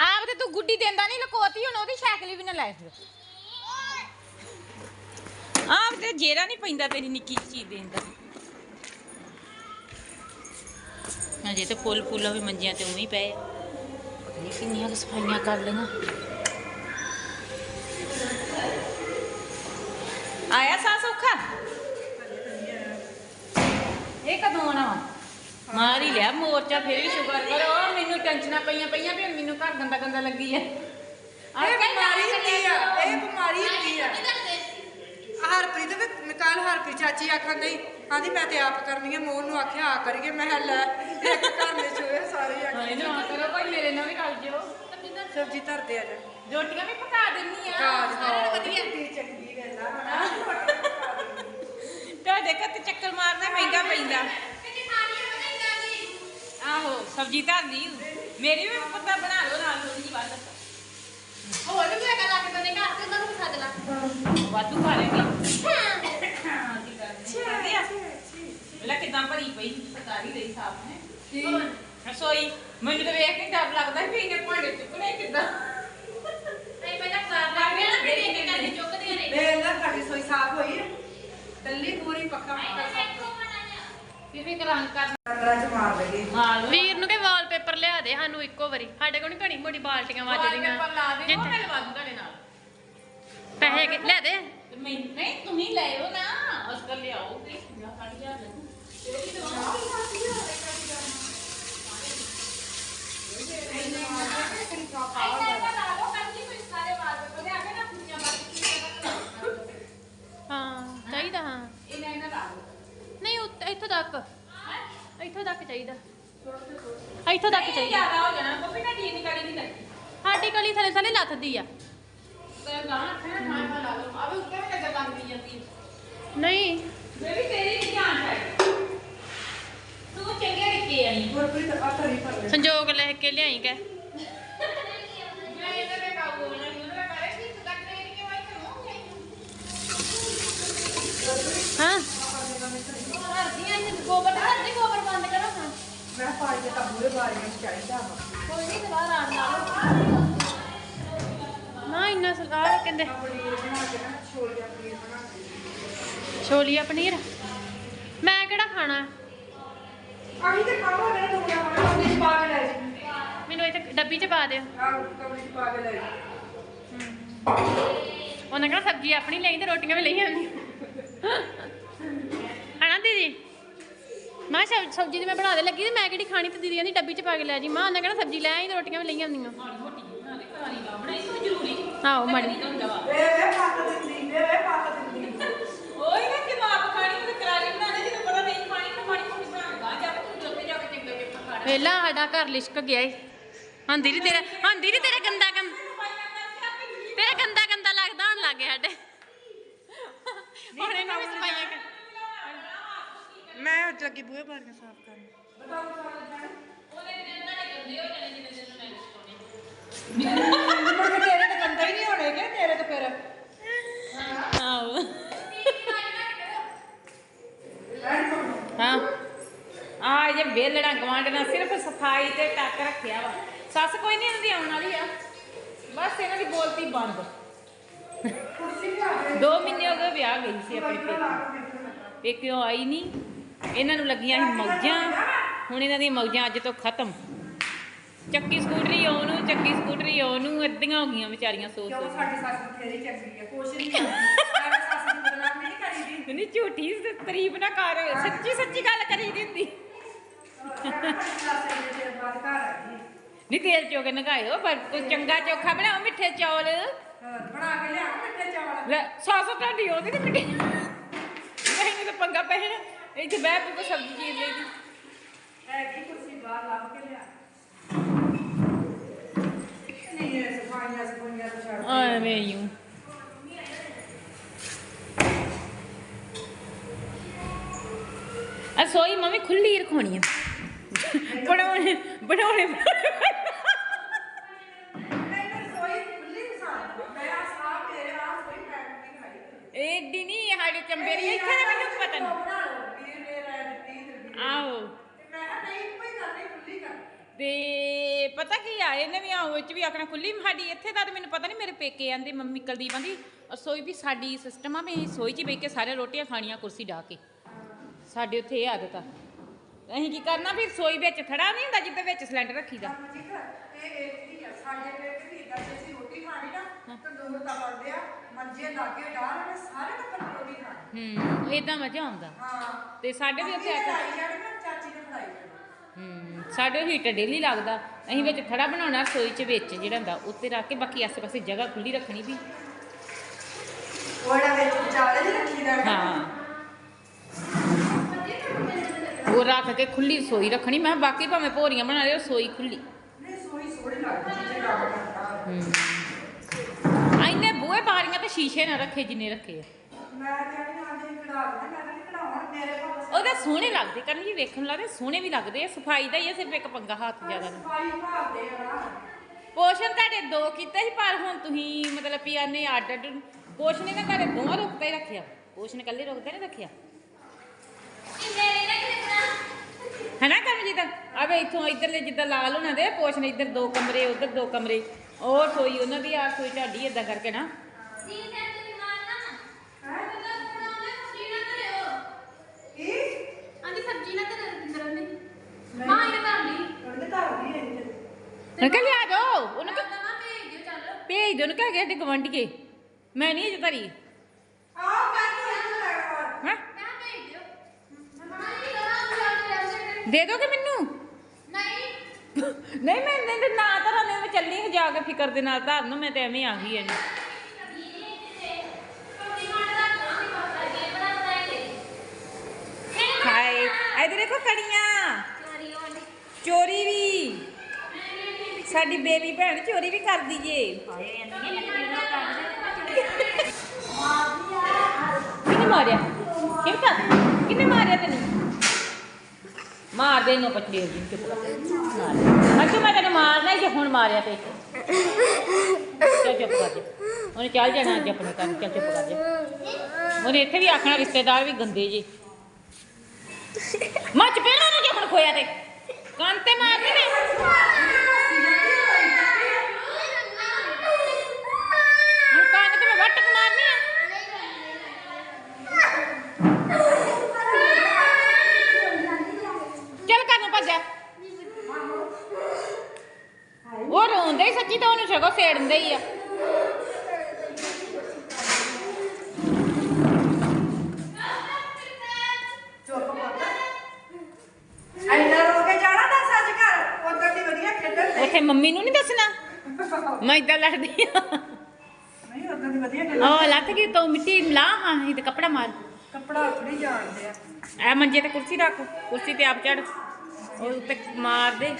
ਆਪ ਤੇ ਤੂੰ ਗੁੱਡੀ ਦਿੰਦਾ ਨਹੀਂ ਲਕੋਤੀ ਹੁਣ ਉਹਦੀ ਸ਼ੈਕਲੀ ਵੀ ਨਾ ਲੈ ਫਿਰ। ਆਪ ਤੇ ਜੇਰਾ ਨਹੀਂ ਪੈਂਦਾ ਤੇਰੀ ਨਿੱਕੀ ਚੀਜ਼ ਦੇਣ ਦਾ। ਅਜੇ ਤੇ ਫੁੱਲ ਫੁੱਲਾਂ ਵੀ ਮੰਜਿਆਂ ਤੇ ਉਵੇਂ ਹੀ ਪਏ। ਪਤਾ ਨਹੀਂ ਕਿੰਨੀਆਂ ਸਫਾਈਆਂ ਕਰ ਲਈਆਂ। ਆਇਆ ਸਾਸ ਔਖਾ? ਇਹ ਕਦੋਂ ਆਉਣਾ ਵਾ? ਮਾਰ ਹੀ ਲਿਆ ਮੋਰਚਾ ਫਿਰ ਵੀ ਸ਼ੁਕਰ ਕਰੋ। ਮੈਨੂੰ ਟੈਨਸ਼ਨਾਂ ਪਈਆਂ ਪਈਆਂ ਵੀ ਹੁਣ ਮੈਨੂੰ ਘਰ ਗੰਦਾ ਗੰਦਾ ਲੱਗੀ ਆ। ਇਹ ਬਿਮਾਰੀ ਹੁੰਦੀ ਆ ਇਹ ਬਿਮਾਰੀ ਹੁੰਦੀ ਆ। ਹਰਪ੍ਰੀਤ ਵੀ ਕੱਲ ਹਰਪ੍ਰੀਤ ਚਾਚੀ ਆਖਣ ਨਹੀਂ ਆਂਦੀ ਮੈਂ ਤੇ ਆਪ ਕਰਨੀ ਆ ਮੋਹਨ ਨੂੰ ਆਖਿਆ ਆ ਕਰੀਏ ਮੈਂ ਲੈ ਇੱਕ ਘਰ ਦੇ ਚੋਏ ਸਾਰੇ ਆ ਹਾਂ ਨਾ ਕਰੋ ਕੋਈ ਮੇਰੇ ਨਾਲ ਵੀ ਕਰ ਜਿਓ। ਸਬਜ਼ੀ ਧਰਦੇ ਆ ਜਾ। ਰੋਟੀਆਂ ਵੀ ਪਕਾ ਦਿੰਨੀ ਆ। ਕਾਜ ਹਾਂ ਵਧੀਆ। ਚੰਗੀ ਵੇਲਾ ਤੁਹਾਡੇ ਘਰ ਤੇ ਚੱਕਰ ਮਾਰਨਾ ਮਹਿੰਗਾ ਪੈਂਦਾ। ਆਹੋ ਸਬਜ਼ੀ ਧਰ ਲਈ ਮੇਰੀ ਵੀ ਪਤਾ ਬਣਾ ਲਓ ਨਾਲ ਥੋੜੀ ਜਿਹੀ ਵੱਧ। ਹੋਰ ਵੀ ਹੈਗਾ ਲੱਗ ਬੰਦੇ ਘਰ ਤੇ ਉਹਨਾਂ ਨੂੰ ਸੱਦ ਲਾ। ਵਾਧੂ ਖਾ ਲੈਂਗੇ ਕਰਦੇ ਆ ਲੈ ਕਿਦਾਂ ਭਰੀ ਪਈ ਸਰਕਾਰੀ ਲਈ ਸਾਫ਼ ਨੇ। ਰਸੋਈ? ਮੈਨੂੰ ਤਾਂ ਵੇਖ ਕੇ ਡਰ ਲੱਗਦਾ ਵੀ ਇਹਨੇ ਭਾਂਡੇ ਚੁੱਕਣੇ ਕਿਦਾਂ। ਨਹੀਂ ਪਹਿਲਾਂ ਕਰ ਲਾਂਗੇ ਨਾ ਫਿਰ ਇੱਕ ਕਰਕੇ ਚੁੱਕਦੀਆਂ ਨੇ। ਵੇਲ ਨਾ ਸਾਡੀ ਸੋਈ ਸਾਫ਼ ਹੋਈ ਕੱਲੀ ਪੂਰੀ ਪੱਕਾ ਪੱਕਾ ਬੀਬੀ ਰੰਗ ਕਰ। ਕਟਰਾ ਚ ਮਾਰ ਲਗੇ ਵੀਰ ਨੂੰ ਕਿ ਵਾਲਪੇਪਰ ਲਿਆ ਦੇ ਸਾਨੂੰ ਇੱਕੋ ਵਾਰੀ। ਸਾਡੇ ਕੋਲ ਨਹੀਂ ਘਣੀ ਮੋਟੀ ਬਾਲਟੀਆਂ ਵੱਜਦੀਆਂ। ਵਾਲਪੇਪਰ ਲਾ ਦੇ ਉਹ ਜਿੱਥੇ- ਮੈਂ ਲਵਾ ਦੂੰ ਤੁਹਾਡੇ ਨਾਲ। ਪੈਸੇ ਕਿ- ਲੈ ਦੇ। ਤੇ ਮੈਂ ਨਹੀਂ ਤੁਸੀਂ ਲੈ ਆਓ ਨਾ। ਉਸ ਕਰ ਲਿਆਓਗੇ ਜਾਂ ਫੜ ਜਾ ਲੈ ਹਾਂ ਚਾਹੀਦਾ ਹਾਂ ਇਹਨਾਂ ਇਹਨਾਂ ਲਾ ਲਓ ਨਹੀਂ ਉੱਤ- ਇੱਥੋਂ ਤੱਕ ਇੱਥੋਂ ਤੱਕ ਚਾਹੀਦਾ ਇੱਥੋਂ ਤੱਕ ਨਹੀਂ ਚਾਹੀਦਾ ਜ਼ਿਆਦਾ ਹੋ ਜਾਣਾ ਕੋਪੀ ਨਾ ਡੀ ਨਿਕਾਲੀ ਨਹੀਂ ਲੱਗਦੀ ਸਾਡੀ ਕਲੀ ਥਲੇ ਥਲੇ ਲੱਥਦੀ ਆ ਤੇ ਗਾਂ ਅੱਠੇ ਨਾਲ ਖਾਣ ਲਾ ਲਓ ਆਵੇ ਉੱਤੇ ਵੀ ਨਜ਼ਰ ਲੱਗਦੀ ਜਾਂਦੀ ਹੈ ਨਹੀਂ ਮੈਂ ਵੀ ਤੇਰੀ ਨਹੀਂ ਜਾਣ ਹੈ ਤੂੰ ਚੰਗੇ ਰਿਕੇ ਆਈ ਗੁਰਪ੍ਰੀਤ ਆ ਧਰੀ ਭਰ ਲੈ ਸੰਜੋਗ ਲੈ ਕੇ ਲਿਆਈ ਕੈ ਮੈਂ ਹਾਂ। ਗੋਬਰ ਹਰਦੀ ਗੋਬਰ ਬੰਦ ਕਰੋ ਹਾਂ ਮੈਂ ਪਾਈ ਤਾਂ ਬੂਰੇ ਬਾਰੀਆਂ ਚ ਚਾਹੀਦਾ ਵਾ ਕੋਈ ਨਹੀਂ ਦਵਾ ਰਾਣ ਨਾਲ ਨਾ ਇੰਨਾ ਸਲਾਹ ਕਹਿੰਦੇ, ਛੋਲੀਆ ਪਨੀਰ। ਮੈਂ ਕਿਹੜਾ ਖਾਣਾ? ਆਹੀ ਤੇ ਖਾਵਾਂਗੇ ਨਾ ਦੁਨੀਆ ਵਾਲਾ ਕਮਰੇ ਚ ਪਾ ਕੇ ਲੈ ਜੀ। ਮੈਨੂੰ ਇੱਥੇ ਡੱਬੀ 'ਚ ਪਾ ਦਿਓ। ਆਹ ਕਮਰੇ ਚ ਪਾ ਕੇ ਲੈ ਜੀ। ਉਹਨਾਂ ਕਹਿੰਦਾ ਸਬਜ਼ੀ ਆਪਣੀ ਲਈ ਤੇ ਰੋਟੀਆਂ ਵੀ ਲਈ ਆਉਂਦੀ ਹਣਾ ਦੀਦੀ? ਮਾਂ ਸਬ- ਸਬਜ਼ੀ ਤੇ ਮੈਂ ਬਣਾ ਦੇ ਲੱਗੀ ਤੇ ਮੈਂ ਕਿਹੜੀ ਖਾਣੀ ਤੇ ਦੀਦੀ ਕਹਿੰਦੀ ਡੱਬੀ 'ਚ ਪਾ ਕੇ ਲੈ ਜੀ। ਮਾਂ ਉਹਨਾਂ ਕਹਿੰਦਾ ਸਬਜ਼ੀ ਲੈ ਆਈ ਤੇ ਰੋਟੀਆਂ ਵੀ ਲਈ ਆਉਂਦੀਆਂ ਆਹੋ ਮਾੜੀ। ਵੇ ਵੇ ਪੱਤ ਦਿੰਦੀ ਵੇ ਵੇ ਪੱਤ ਦਿੰਦੀ ਓਏ ਨਾ ਕਿ ਆਪ ਖਾਣੀ ਤੇ ਕਰਾਰੀ ਬਣਾਣੇ ਜਦੋਂ ਪਤਾ ਨਹੀਂ ਪਾਣੀ ਤਾਂ ਪਾਣੀ ਕੋਈ ਬਣਾਉਂਦਾ ਜਾ ਕੇ ਤੂੰ ਜੋਤੇ ਜਾ ਕੇ ਚੰਗਾ ਜਿਹਾ ਖਾ ਵੇਲਾ ਸਾਡਾ ਘਰ ਲਿਸ਼ਕ ਗਿਆ ਈ ਹੰਦੀ ਨੀ ਤੇਰਾ ਹੰਦੀ ਨੀ ਤੇਰਾ ਗੰਦਾ ਗੰਦਾ ਤੇਰਾ ਗੰਦਾ ਗੰਦਾ ਲੱਗਦਾ ਹੁਣ ਲੱਗ ਗਿਆ ਸਾਡੇ। ਹੁਣ ਇਹਨੂੰ ਵੀ ਸਫਾਈਆਂ ਕਰ। ਮੈਂ ਲੱਗੀ ਬੂਹੇ ਬਾਰ ਕੇ ਸਾਫ਼ ਕਰਨ। ਮੁੜ ਕੇ ਤੇਰੇ ਤਾਂ ਗੰਦਾ ਹੀ ਨਹੀਂ ਹੋਣੇ ਕਿ ਤੇਰੇ ਤਾਂ ਫਿਰ ਆਹੋ। ਹਾਂ। ਆ ਜੇ ਵੇਲੜਾ ਗਵਾਂਡਣਾ ਸਿਰਫ ਸਫ਼ਾਈ ਤੇ ਟੱਕ ਰੱਖਿਆ ਵਾ। ਸੱਸ ਕੋਈ ਨਹੀਂ ਇਹਨਾਂ ਦੀ ਆਉਣ ਵਾਲੀ ਆ। ਬਸ ਇਹਨਾਂ ਦੀ ਬੋਲਤੀ ਬੰਦ। ਦੋ ਮਹੀਨੇ ਹੋ ਗਏ ਵਿਆਹ ਗਈ ਸੀ ਆਪਣੇ ਪੇਕੇ। ਪੇਕਿਓ ਆਈ ਨਹੀਂ ਇਹਨਾਂ ਨੂੰ ਲੱਗੀਆਂ ਸੀ ਮੌਜਾਂ। ਹੁਣ ਇਹਨਾਂ ਦੀਆਂ ਮੌਜਾਂ ਅੱਜ ਤੋਂ ਖਤਮ। ਚੱਕੀ ਸਕੂਟਰੀ ਉਹਨੂੰ ਚੱਕੀ ਸਕੂਟਰੀ ਉਹਨੂੰ ਅੱਧੀਆਂ ਹੋ ਗਈਆਂ ਵਿਚਾਰੀਆਂ ਸੋ ਸੋ ਸਾਡੀ ਸੱਸ ਬਥੇਰੀ ਚੰਗੀ ਹੈ ਕੁਛ ਨਹੀਂ ਐਵੇਂ ਸੱਸ ਨੂੰ ਬਦਨਾਮ ਨਹੀਂ ਕਰੀਦੀ। ਨਹੀਂ ਝੂਠੀ ਤਾਰੀਫ ਨਾ ਕਰ। ਸੱਚੀ ਸੱਚੀ ਗੱਲ ਕਰੀ ਦਿੰਦੀ। ਨਹੀਂ ਤੇਲ ਚੋ ਕੇ ਨਗਾਇਓ ਪਰ ਕੋਈ ਚੰਗਾ ਚੋਖਾ ਬਣਾਓ ਮਿੱਠੇ ਚੌਲ। ਹਾਂ, ਬਣਾ ਕੇ ਲਿਆ ਮਿੱਠੇ ਚੌਲ ਲੈ ਸੌਸ ਤੁਹਾਡੀ ਉਹਦੀ ਨਹੀਂ ਮਿੱਠੀ। ਨਹੀਂ ਤਾਂ ਪੰਗਾ ਪੈਣਾ ਇੱਥੇ ਬਹਿ ਕੇ ਸਬਜ਼ੀ ਚੀਰ ਲਈ। ਦੀ ਹੈਗੀ ਕੁਰਸੀ ਬਾਹਰ ਲੱਭ ਕੇ ਲਿਆ ਨਹੀਂ ਇਹ ਸਫਾਈਆਂ ਸਫਾਈਆਂ ਤੋਂ ਛੱਡ ਦੇ। ਐਵੇਂ ਯੂੰ ਅਸੋਈ ਮੰਮੀ ਖੁੱਲੀ ਰਖਾਉਣੀ ਆ। ਬਣਾਉਣੇ ਬਣਾਉਣੇ। ਨਹੀਂ ਸਾਡੇ ਚੰਬੇਰੀ ਇੱਥੇ ਮੈਨੂੰ ਪਤਾ ਨਹੀਂ ਤੇ ਕੀ ਆ ਇਹਨੇ ਵੀ ਆਉ ਵਿੱਚ ਵੀ ਆਖਣਾ ਖੁੱਲੀ ਸਾਡੀ ਇੱਥੇ ਦਾ ਤਾਂ ਮੈਨੂੰ ਪਤਾ ਨਹੀਂ ਮੇਰੇ ਪੇਕੇ ਆਂਦੇ ਮੰਮੀ ਕੁਲਦੀਪ ਆਂਦੀ ਰਸੋਈ ਵੀ ਸਾਡੀ ਸਿਸਟਮ ਆ ਵੀ ਰਸੋਈ 'ਚ ਬਹਿ ਕੇ ਸਾਰੇ ਰੋਟੀਆਂ ਖਾਣੀਆਂ ਕੁਰਸੀ ਢਾ ਕੇ। ਸਾਡੇ ਉੱਥੇ ਇਹ ਆਦਤ ਆ। ਅਸੀਂ ਕੀ ਕਰਨਾ ਵੀ ਰਸੋਈ ਵਿੱਚ ਥੜਾ ਨਹੀਂ ਹੁੰਦਾ ਜਿੱਦੇ ਵਿੱਚ ਸਿਲੰਡਰ ਰੱਖੀਦਾ। ਹੈ ਇਹ ਇਹ ਠੀਕ ਹੈ ਸਾਡੇ ਪੇਟ ਵੀ ਇਦਾਂ ਜੇ ਅਸੀਂ ਰੋਟੀ ਖਾਣੀ ਨਾ ਤੰਦੂਰ ਦਾ ਬਣਦੇ ਆ ਮੰਜੇ ਲਾਗੇ ਡਾਲ ਨੇ ਸਾਰੇ ਟੱਬਰ ਰੋਟੀ ਖਾਣੀ। ਹੂੰ ਇਦਾਂ ਮਜ਼ਾ ਆਉਂਦਾ। ਹਾਂ। ਤੇ ਸਾਡੇ ਵੀ ਉੱਥੇ ਆ ਚਾਚੀ ਨੇ ਹੂੰ ਸਾਡੇ ਹੀਟਰ ਡੇਲੀ ਲੱਗਦਾ। ਅਸੀਂ ਵਿੱਚ ਥੜਾ ਬਣਾਉਣਾ ਰਸੋਈ 'ਚ ਵਿੱਚ ਜਿਹੜਾ ਹੁੰਦਾ ਉੱਤੇ ਰੱਖ ਕੇ ਬਾਕੀ ਆਸੇ-ਪਾਸੇ ਜਗ੍ਹਾ ਖੁੱਲੀ ਰੱਖਣੀ ਵੀ। ਉਹੜਾ ਵਿੱਚ ਜਿਹੇ ਰੱਖੀ ਦਾ। ਹਾਂ। ਉਹ ਰੱਖ ਕੇ ਖੁੱਲੀ ਰਸੋਈ ਰੱਖਣੀ, ਮੈਂ ਬਾਕੀ ਭਾਵੇਂ ਭੋਰੀਆਂ ਬਣਾ ਲਿਓ ਰਸੋਈ ਖੁੱਲੀ। ਨਹੀਂ ਬੂਹੇ ਬਾਰੀਆਂ ਤੇ ਸ਼ੀਸ਼ੇ ਨਾ ਰੱਖੇ ਜਿੰਨੇ ਰੱਖੇ ਆ। ਮੈਂ ਸੋਹਣੇ ਲੱਗਦੇ, ਕਰਨ ਜੀ ਵੇਖਣ ਲੱਗਦੇ, ਸੋਹਣੇ ਵੀ ਲੱਗਦੇ ਆ, ਸਫ਼ਾਈ ਦਾ ਹੀ ਆ, ਸਿਰਫ ਇੱਕ ਪੰਗਾ ਹੱਥ ਜ਼ਿਆਦਾ ਨਾ। ਸਫ਼ਾਈ ਭਾਲਦੇ ਆ ਪੋਸ਼ਨ ਤੁਹਾਡੇ ਦੋ ਕੀਤੇ ਸੀ, ਪਰ ਹੁਣ ਤੁਸੀਂ ਮਤਲਬ ਵੀ ਆਨੇ ਅੱਡ ਪੋਸ਼ਨ ਨੇ ਨਾ ਤੁਹਾਡੇ ਦੋਵਾਂ ਰੁਕਤਾ ਹੀ ਰੱਖਿਆ। ਪੋਸ਼ਨ ਇਕੱਲੇ ਰੁਕਦਾ ਨੇ ਰੱਖਿਆ ਹੈਨਾ ਕਰਮਜੀਤ? ਆਵੇ ਇੱਥੋਂ ਇੱਧਰਲੇ ਜਿੱਦਾਂ ਲਾਲ ਹੋਣਾ ਦੇ ਪੋਸ਼ਨ ਇੱਧਰ ਦੋ ਕਮਰੇ ਉੱਧਰ ਦੋ ਕਮਰੇ। ਉਹ ਸੋਈ ਉਹਨਾਂ ਦੀ ਆ ਸੋਈ ਢਾਡੀ ਏਦਾਂ ਕਰਕੇ ਨਾ? ਕੀ? ਤੇ ਮਾਂ ਕਿਹਾ ਲਿਆ ਦੋ ਉਹਨੂੰ ਨਵਾਂ ਭੇਜ ਦਿਓ ਚੱਲ। ਭੇਜ ਦਿਓ ਉਹਨੂੰ ਕਹਿ ਕੇ ਸਾਡੇ ਗਵੰਡੀਏ ਮੈਂ ਨਹੀਂ ਅਜੇ ਧਰੀ। ਕਰ ਤੂੰ ਲੈ ਆ ਹਾਂ ਮੈਂ ਭੇਜ ਦਿਓ ਮਾਂ ਕੀ ਕਰਾਂ ਤੂੰ ਚੱਲ ਰਹਿ ਦੇ ਦੋਗੇ ਮੈਨੂੰ? ਨਹੀਂ। ਨਹੀਂ ਮੈਂ ਨਹੀਂ ਨਾ ਧਰਾਂ ਨੇ ਮੈਂ ਚੱਲੀ ਹਾਂ ਜਾ ਕੇ ਫਿਕਰ ਦੇ ਨਾਲ ਧਰਨ ਮੈਂ ਤੇ ਐਵੇਂ ਆ ਗਈ ਐ ਹਾਏ ਇਧਰ ਦੇਖੋ ਕੜੀਆਂ ਚੋਰੀ ਵੀ। ਸਾਡੀ ਬੇਬੀ ਭੈਣ ਚੋਰੀ ਵੀ ਕਰਦੀ ਜੇ। ਕਿਹਨੇ ਮਾਰਿਆ? ਕਿਹਨੇ ਮਾਰਿਆ ਤੈਨੂੰ? ਮਾਰ ਦੇ ਨੂੰ ਪਛੜੀ ਜੀ ਚੁੱਪ ਕਰ ਅੱਛਾ ਮੈਂ ਤੈਨੂੰ ਮਾਰਨਾ ਹੀ ਜੇ ਹੁਣ ਮਾਰਿਆ ਤੇ ਚੱਲ ਚੁੱਪ ਕਰ ਜਾ। ਉਹਨੇ ਚੱਲ ਜਾਣਾ ਅੱਜ ਆਪਣੇ ਕੰਮ ਚੱਲ ਚੁੱਪ ਕਰ ਜਾ। ਉਹਨੇ ਇੱਥੇ ਵੀ ਆਖਣਾ ਰਿਸ਼ਤੇਦਾਰ ਵੀ ਗੰਦੇ ਜੀ। ਮੱਚ ਪੈਣਾ ਨਾ ਜੇ ਹੁਣ ਖੋਇਆ ਤੇ। ਕੰਨ ਤੇ ਮਾਰਦੇ ਨੇ ਹੁਣ ਕੰਨ ਤੇ ਮੈਂ ਵੱਟ ਕੇ ਮਾਰਨੀ ਆ ਚੱਲ ਘਰ ਨੂੰ ਭੱਜ ਜਾ ਉਹ ਰੋਂਦੇ ਹੀ ਸੱਚੀ ਤਾਂ ਉਹਨੂੰ ਸਗੋਂ ਸੇੜਦੇ ਹੀ ਆ ਚੁੱਪ ਕਰ ਐਨਾ ਰੋ ਕੇ ਜਾਣਾ ਦੱਸ ਅੱਜ ਘਰ ਉਧਰ ਦੀ ਵਧੀਆ ਦੇ ਉੱਥੇ ਮੰਮੀ ਨੂੰ ਨਹੀਂ ਦੱਸਣਾ? ਮੈਂ ਇਦਾਂ ਲੜਦੀ ਆ। ਨਹੀਂ ਉਧਰ ਦੀ ਵਧੀਆ ਖੇਡਣ ਉਹ ਲੱਥ ਗਈ ਤੂੰ ਮਿੱਟੀ ਲਾ ਹਾਂ ਇਹ ਤੇ ਕੱਪੜਾ ਮਾਰ। ਕੱਪੜਾ ਉਖੜੀ ਜਾਣਦੇ ਆ। ਐ ਮੰਜੇ ਤੇ ਕੁਰਸੀ ਰੱਖ ਕੁਰਸੀ ਤੇ ਆਪ ਚੜ ਉਹ ਉੱਤੇ ਮਾਰ ਦੇ।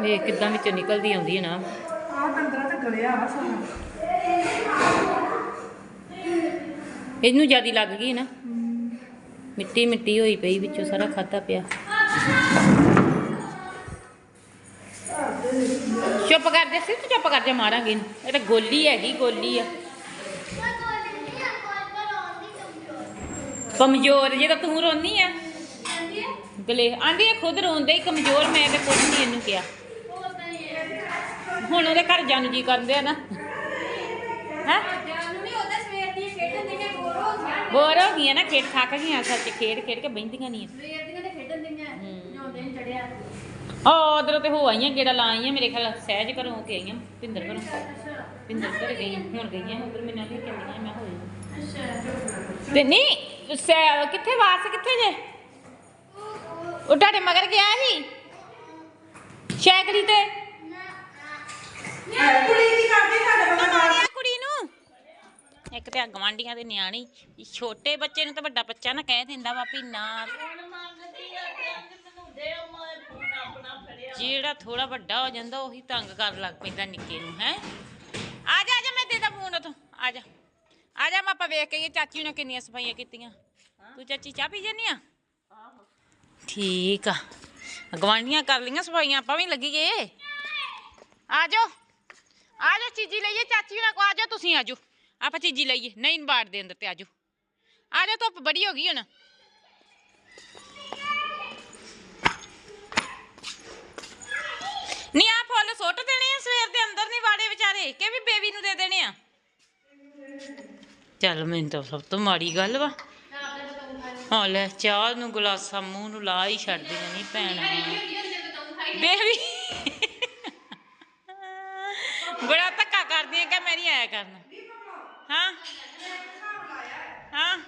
ਵੇਖ ਕਿੱਦਾਂ ਵਿੱਚੋਂ ਨਿਕਲਦੀ ਆਉਂਦੀ ਹੈ ਨਾ? ਆਹ ਡੰਗਰਾਂ ਤੇ ਗਲਿਆ ਵਾ ਸਾਰਾ ਇਹਨੂੰ ਜਿਆਦੀ ਲੱਗ ਗਈ ਨਾ? ਮਿੱਟੀ ਮਿੱਟੀ ਹੋਈ ਪਈ ਵਿੱਚੋਂ ਸਾਰਾ ਖਾਦਾ ਪਿਆ। ਚੁੱਪ ਕਰ ਜਾ ਸਿਰ ਚੁੱਪ ਕਰ ਜਾ ਮਾਰਾਂਗੇ ਇਹਨੂੰ। ਇਹ ਤਾਂ ਗੋਲੀ ਹੈਗੀ ਗੋਲੀ ਆ। ਕਮਜ਼ੋਰ ਜੇ ਤਾਂ ਤੂੰ ਰੋਨੀ ਆ। ਗਲੇ ਆਂਦੀ ਖੁਦ ਰੋਂਦੇ ਹੀ ਕਮਜ਼ੋਰ ਮੈਂ ਤੇ ਕੁਝ ਨਹੀਂ ਇਹਨੂੰ ਕਿਹਾ। ਹੁਣ ਉਹਦੇ ਘਰ ਜਾਣ ਨੂੰ ਜੀ ਕਰਦੇ ਆ ਨਾ। ਹੈ? ਬੋਰ ਹੋ ਗਈਆਂ ਨਾ, ਖੇਡ ਥੱਕ ਗਈਆਂ, ਸੱਚ ਖੇਡ ਖੇਡ ਕੇ ਬਹਿੰਦੀਆਂ ਨਹੀਂ ਆ। ਉਧਰ ਤੇ ਹੋ ਆਈਆਂ, ਗੇੜਾ ਲਾ ਆਈਆਂ, ਮੇਰੇ ਖਿਆਲ ਸਹਿਜ ਘਰੋਂ ਹੋ ਕੇ ਆਈਆਂ, ਭਿੰਦਰ ਘਰੋਂ। ਭਿੰਦਰ ਘਰ ਗਈਆਂ ਹੁਣ ਗਈਆਂ ਉਧਰ ਮੈਨੂੰ ਨਹੀਂ ਕਹਿੰਦੀਆਂ ਮੈਂ ਹੋਈ ਤੇ ਨਹੀਂ ਸੈ- ਕਿੱਥੇ ਵਾਸ ਕਿੱਥੇ ਜੇ? ਉਹ ਤੁਹਾਡੇ ਮਗਰ ਗਿਆ ਸੀ? ਸ਼ੈਕਰੀ ਤੇ ਕੁੜੀ ਕੀ ਕਰਦੀ ਸਾਡੇ ਕੋਲ ਮਾਰਿਆ ਕੁੜੀ ਨੂੰ ਇੱਕ ਤੇ ਗਵਾਂਡੀਆਂ ਦੇ ਨਿਆਣੀ ਛੋਟੇ ਬੱਚੇ ਨੂੰ ਤਾਂ ਵੱਡਾ ਬੱਚਾ ਨਾ ਕਹਿ ਦਿੰਦਾ ਵਾ ਵੀ ਨਾ। ਜਿਹੜਾ ਥੋੜਾ ਵੱਡਾ ਹੋ ਜਾਂਦਾ ਉਹੀ ਤੰਗ ਕਰਨ ਲੱਗ ਪੈਂਦਾ ਨਿੱਕੇ ਨੂੰ ਹੈ। ਆ ਜਾ ਆ ਜਾ ਮੈਂ ਦੇ ਦਾਂ ਫੋਨ ਉਥੋਂ। ਆ ਜਾ। ਆ ਜਾ ਮੈਂ ਆਪਾਂ ਵੇਖ ਕੇ ਚਾਚੀ ਨੇ ਕਿੰਨੀਆਂ ਸਫਾਈਆਂ ਕੀਤੀਆਂ। ਤੂੰ ਚਾਚੀ ਚਾਹ ਪੀ ਜਾਨੀ ਆ? ਠੀਕ ਆ। ਗਵਾਂਡੀਆਂ ਕਰ ਲਈਆਂ ਸਫਾਈਆਂ ਆਪਾਂ ਵੀ ਲੱਗੀਏ। ਆ ਜਾਓ। ਆ ਜਾਓ ਚੀਜ਼ੀ ਲਈਏ ਚਾਚੀ ਨਾਲ ਕੋ ਆ ਜਾਓ ਤੁਸੀਂ ਆ ਜਾਓ। ਆਪਾਂ ਚੀਜ਼ੀ ਲਈਏ ਨਹੀਂ ਬਾੜ ਦੇ ਅੰਦਰ ਤੇ ਆ ਜਾਓ। ਆ ਜਾਓ ਧੁੱਪ ਬੜੀ ਹੋ ਗਈ ਹੁਣ। ਨਹੀਂ ਆ ਫੁੱਲ ਸੁੱਟ ਦੇਣੇ ਆ ਸਵੇਰ ਦੇ ਅੰਦਰ ਨਹੀਂ ਵਾੜੇ ਵਿਚਾਰੇ ਕਿ ਵੀ ਬੇਬੀ ਨੂੰ ਦੇ ਦੇਣੇ ਆ? ਚੱਲ ਮੈਨੂੰ ਤਾਂ ਸਭ ਤੋਂ ਮਾੜੀ ਗੱਲ ਵਾ। ਹਾਂ ਲੈ ਚਾਹ ਨੂੰ ਗਲਾਸਾ ਮੂੰਹ ਨੂੰ ਲਾ ਹੀ ਛੱਡਦੀਆਂ ਨਹੀਂ ਭੈਣ। ਬੇਬੀ ਬੜਾ ਧੱਕਾ ਕਰਦੀਆਂ ਕਿ ਮੈਂ ਨਹੀਂ ਆਇਆ ਕਰਨਾ। ਹਾਂ। ਹਾਂ।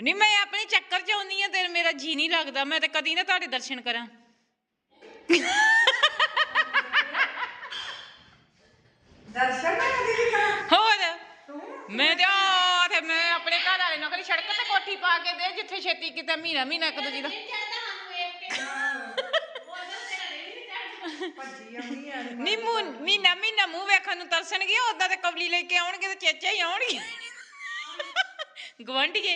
ਨਹੀਂ ਮੈਂ ਆਪਣੇ ਚੱਕਰ ਚ ਆਉਂਦੀ ਆ ਤੇ ਮੇਰਾ ਜੀ ਨਹੀਂ ਲੱਗਦਾ ਮੈਂ ਤਾਂ ਕਦੀ ਨਾ ਤੁਹਾਡੇ ਦਰਸ਼ਨ ਕਰਾਂ। ਦਰਸ਼ਨ ਮੈਂ ਕਦੀ ਵੀ ਕਰਾਂ। ਹੋਰ? ਮੈਂ ਤੇ ਆ ਤੇ ਮੈਂ ਆਪਣੇ ਘਰ ਵਾਲੇ ਨਾਲ ਕਦੀ ਸੜਕ ਤੇ ਕੋਠੀ ਪਾ ਕੇ ਦੇ ਜਿੱਥੇ ਛੇਤੀ ਕਿਤੇ ਮਹੀਨਾ ਮਹੀਨਾ ਇੱਕ ਦੂਜੀ ਦਾ। ਭੱਜੀ ਆਉਂਦੀ ਆ ਨਹੀਂ ਮੂੰਹ ਮਹੀਨਾ ਮਹੀਨਾ ਮੂੰਹ ਵੇਖਣ ਨੂੰ ਤਰਸਣਗੇ ਉਦਾਂ ਤੇ ਕਵਲੀ ਲੈ ਕੇ ਆਉਣਗੇ ਤੇ ਚੇਚਾ ਹੀ ਆਉਣਗੇ। ਗਵੰਡੀਏ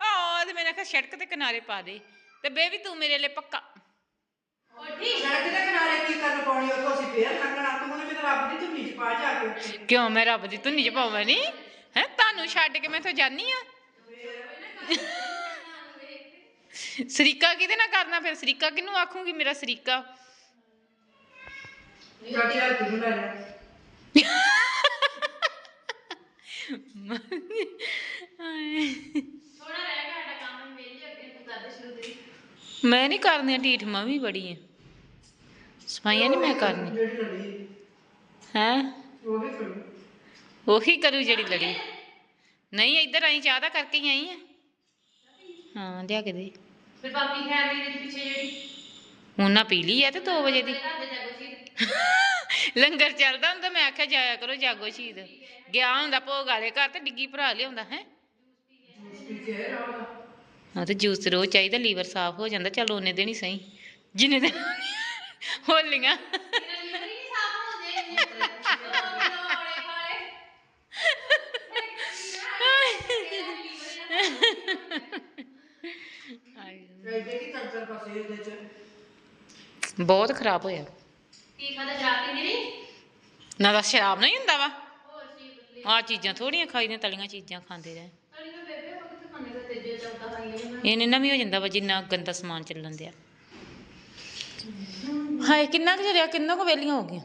ਆ ਤੇ ਮੈਨੇ ਕਿਹਾ ਸੜਕ ਤੇ ਕਿਨਾਰੇ ਪਾ ਦੇ ਤੇ ਬੇਬੀ ਤੂੰ ਮੇਰੇ ਲਈ ਪੱਕਾ। ਸੜਕ ਦੇ ਕਿਨਾਰੇ ਕੀ ਕਰਨ ਪਾਉਣੀ ਉੱਥੋਂ ਅਸੀਂ ਫੇਰ ਲੰਘਣਾ ਤੂੰ ਉਹਨੇ ਕਿਤੇ ਰੱਬ ਦੀ ਧੁੰਨੀ ਚ ਪਾ ਜਾ ਕੇ ਕਿਉਂ ਮੈਂ ਰੱਬ ਦੀ ਧੁੰਨੀ ਚ ਪਾਵਾਂ ਨਹੀਂ ਹੈ ਤੁਹਾਨੂੰ ਛੱਡ ਕੇ ਮੈਂ ਇੱਥੋਂ ਜਾਨੀ ਆ। ਸਰੀਕਾ ਕਿਹਦੇ ਨਾਲ ਕਰਨਾ ਫਿਰ? ਸਰੀਕਾ ਕਿਹਨੂੰ ਆਖੂੰਗੀ ਮੇਰਾ ਸਰੀਕਾ? ਚਾਚੀ ਹਲਕੀ ਨੂੰ ਲੈ ਜਾ ਮੈਂ ਨਹੀਂ ਕਰਨੀ ਢੀਠ ਮੈਂ ਵੀ ਬੜੀ ਆ। ਸਫਾਈਆਂ ਨਹੀਂ ਮੈਂ ਕਰਨੀ। ਜਿਹੜੀ ਲੜੀ ਹੈ। ਉਹ ਵੀ ਕਰੂ। ਉਹੀ ਕਰੂ ਜਿਹੜੀ ਲੜੀ। ਨਹੀਂ ਇੱਧਰ ਆਈ ਚਾਹ ਦਾ ਕਰਕੇ ਹੀ ਆਈ ਆ। ਹਾਂ ਲਿਆ ਕੇ ਦੇ। ਫਿਰ ਬਾਕੀ ਫੈਮਿਲੀ ਦੇ ਪਿੱਛੇ ਜਿਹੜੀ। ਉਹਨਾਂ ਪੀ ਲਈ ਆ ਤੇ 2 ਵਜੇ ਦੀ। ਦੇ ਲੰਗਰ ਚੱਲਦਾ ਹੁੰਦਾ ਮੈਂ ਆਖਿਆ ਜਾਇਆ ਕਰੋ ਜਾਗੋ ਸ਼ਹੀਦ। ਗਿਆ ਹੁੰਦਾ ਭੋਗ ਵਾਲੇ ਘਰ ਤੇ ਡਿੱਗੀ ਭਰਾ ਲਿਆਉਂਦਾ ਹੈ। ਹਾਂ ਤੇ ਜੂਸ ਰੋਜ਼ ਚਾਹੀਦਾ ਲੀਵਰ ਸਾਫ਼ ਹੋ ਜਾਂਦਾ ਚਲ ਉਹਨੇ ਦਿਨ ਹੀ ਸਹੀ। ਜਿੰਨੇ ਦਿਨ ਹੋਲੀਆਂ। ਜੇ ਕੀ ਤੰਤਰ ਪਾਸੇ ਇਹਦੇ ਚ? ਬਹੁਤ ਖਰਾਬ ਹੋਇਆ। ਕੀ ਖਾਦਾ ਜਾ ਕੇ ਨਹੀਂ। ਨਾ ਦਾ ਸ਼ਰਾਬ ਨਹੀਂ ਹੁੰਦਾ ਵਾ। ਹੋਰ ਚੀਜ਼ ਬਦਲੀ ਆ ਚੀਜ਼ਾਂ ਥੋੜੀਆਂ ਖਾਈਦੀਆਂ ਤਲੀਆਂ ਚੀਜ਼ਾਂ ਖਾਂਦੇ ਰਹੇ। ਅਲੀ ਮੈਂ ਬੇਬੇ ਉਹ ਕਿਤੇ ਖਾਣੇ ਦਾ ਤੇਜੇ ਚੱਲਦਾ ਖਾਈ ਨੇ ਇਹਨੇ ਨਾ ਵੀ ਹੋ ਜਾਂਦਾ ਵਾ ਜਿੰਨਾ ਗੰਦਾ ਸਮਾਨ ਚੱਲਣ ਦਿਆ। ਹਾਏ ਕਿੰਨਾ ਕੁ ਜਰਿਆ ਕਿੰਨਾ ਕੁ ਵੇਲੀਆਂ ਹੋ ਗਈਆਂ।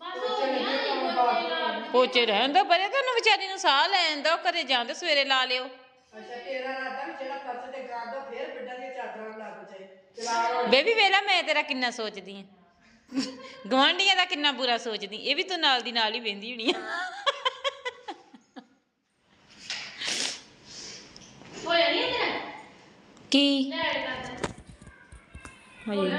ਬਸ ਹੋ ਗਿਆ ਲਾ ਪੋਚੇ ਬਰੇ ਤੁਹਾਨੂੰ ਵਿਚਾਰੀ ਨੂੰ ਸਾਹ ਲੈਣ ਦੋ ਘਰੇ ਜਾਂਦੇ ਸਵੇਰੇ ਲਾ ਲਿਓ। ਅੱਛਾ ਤੇਰਾ ਰਾਦਾ ਵੀ ਜਿਹੜਾ ਫਰਸ਼ ਤੇ ਕਰ ਦੋ ਫੇਰ ਬਿੱਡਾਂ ਦੀਆਂ ਚਾਦਰਾਂ ਲੱਗ ਜਾਏ ਚਲਾ ਬੇਬੀ ਵੇਲਾ ਮੈਂ ਤੇਰਾ ਕਿੰਨਾ ਸੋਚਦੀ ਆ। ਗਵਾਂਢੀਆਂ ਦਾ ਕਿੰਨਾ ਬੁਰਾ ਸੋਚਦੀ ਇਹ ਵੀ ਤੂੰ ਨਾਲ ਦੀ ਨਾਲ ਹੀ ਵੇਂਦੀ ਹੋਣੀ ਆ। ਹੋਇਆ ਨਹੀਂ ਤੇਰਾ ਕੀ? ਹੋਏ